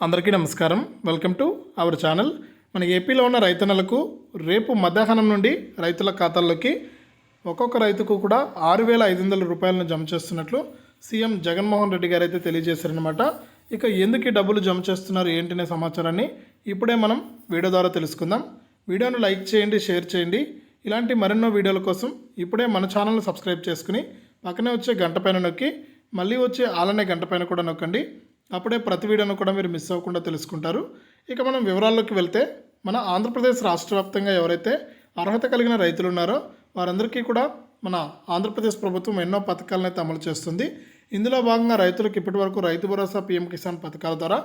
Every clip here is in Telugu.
అందరికీ నమస్కారం. వెల్కమ్ టు అవర్ ఛానల్ మన ఏపీలో ఉన్న రైతన్నలకు రేపు మధ్యాహ్నం నుండి రైతుల ఖాతాల్లోకి ఒక్కొక్క రైతుకు కూడా ఆరు వేల ఐదు వందల రూపాయలను జమ చేస్తున్నట్లు సీఎం జగన్మోహన్ రెడ్డి గారు అయితే తెలియజేశారనమాట ఇక ఎందుకు ఈ డబ్బులు జమ చేస్తున్నారు ఏంటనే సమాచారాన్ని ఇప్పుడే మనం వీడియో ద్వారా తెలుసుకుందాం. వీడియోను లైక్ చేయండి షేర్ చేయండి. ఇలాంటి మరెన్నో వీడియోల కోసం ఇప్పుడే మన ఛానల్ని సబ్స్క్రైబ్ చేసుకుని పక్కనే వచ్చే గంట పైన నొక్కి మళ్ళీ వచ్చే ఆలనే గంట పైన కూడా నొక్కండి. అప్పుడే ప్రతి వీడియోను కూడా మీరు మిస్ అవ్వకుండా తెలుసుకుంటారు. ఇక మనం వివరాల్లోకి వెళ్తే మన ఆంధ్రప్రదేశ్ రాష్ట్ర వ్యాప్తంగా ఎవరైతే అర్హత కలిగిన రైతులు ఉన్నారో వారందరికీ కూడా మన ఆంధ్రప్రదేశ్ ప్రభుత్వం ఎన్నో పథకాలను అయితే అమలు చేస్తుంది. ఇందులో భాగంగా రైతులకు ఇప్పటి వరకు రైతు భరోసా పీఎం కిసాన్ పథకాల ద్వారా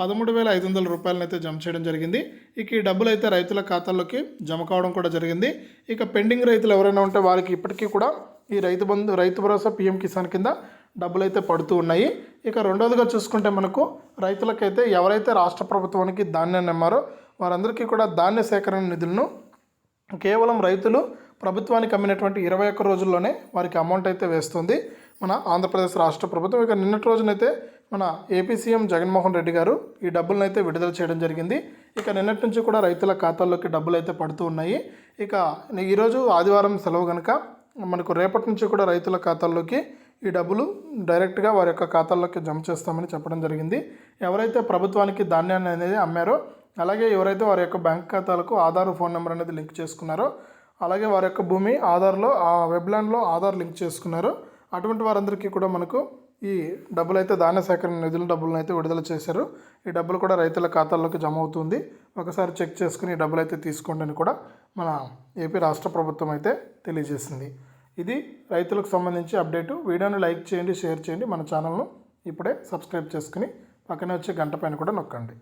పదమూడు వేల ఐదు వందల రూపాయలను అయితే జమ చేయడం జరిగింది. ఇక ఈ డబ్బులు అయితే రైతుల ఖాతాల్లోకి జమ కావడం కూడా జరిగింది. ఇక పెండింగ్ రైతులు ఎవరైనా ఉంటే వారికి ఇప్పటికీ కూడా ఈ రైతు బంధు రైతు భరోసా పీఎం కిసాన్ కింద డబ్బులు అయితే పడుతూ ఉన్నాయి. ఇక రెండోదిగా చూసుకుంటే మనకు రైతులకైతే ఎవరైతే రాష్ట్ర ప్రభుత్వానికి ధాన్యాన్ని అమ్మారో వారందరికీ కూడా ధాన్య సేకరణ నిధులను కేవలం రైతులు ప్రభుత్వానికి అమ్మినటువంటి ఇరవై ఒక్క రోజుల్లోనే వారికి అమౌంట్ అయితే వేస్తుంది. మన ఆంధ్రప్రదేశ్ రాష్ట్ర ప్రభుత్వం ఇక నిన్నటి రోజునైతే మన ఏపీ సీఎం జగన్మోహన్ రెడ్డి గారు ఈ డబ్బులను అయితే విడుదల చేయడం జరిగింది. ఇక నిన్నటి నుంచి కూడా రైతుల ఖాతాల్లోకి డబ్బులు అయితే పడుతూ ఉన్నాయి. ఇక ఈరోజు ఆదివారం సెలవు కనుక మనకు రేపటి నుంచి కూడా రైతుల ఖాతాల్లోకి ఈ డబ్బులు డైరెక్ట్గా వారి యొక్క ఖాతాల్లోకి జమ చేస్తామని చెప్పడం జరిగింది. ఎవరైతే ప్రభుత్వానికి ధాన్యాన్ని అనేది అమ్మారో అలాగే ఎవరైతే వారి యొక్క బ్యాంక్ ఖాతాలకు ఆధార్ ఫోన్ నెంబర్ అనేది లింక్ చేసుకున్నారో అలాగే వారి యొక్క భూమి ఆధార్లో ఆ వెబ్లాండ్లో ఆధార్ లింక్ చేసుకున్నారో అటువంటి వారందరికీ కూడా మనకు ఈ డబ్బులు అయితే ధాన్య సేకరణ నిధుల డబ్బులను అయితే విడుదల చేశారు. ఈ డబ్బులు కూడా రైతుల ఖాతాల్లోకి జమ అవుతుంది. ఒకసారి చెక్ చేసుకుని డబ్బులు అయితే తీసుకోండి అని కూడా మన ఏపీ రాష్ట్ర ప్రభుత్వం అయితే తెలియజేసింది. ఇది రైతులకు సంబంధించి అప్డేటు. వీడియోని లైక్ చేయండి షేర్ చేయండి. మన ఛానల్ను ఇప్పుడే సబ్స్క్రైబ్ చేసుకుని పక్కనే వచ్చే గంట పైన కూడా నొక్కండి.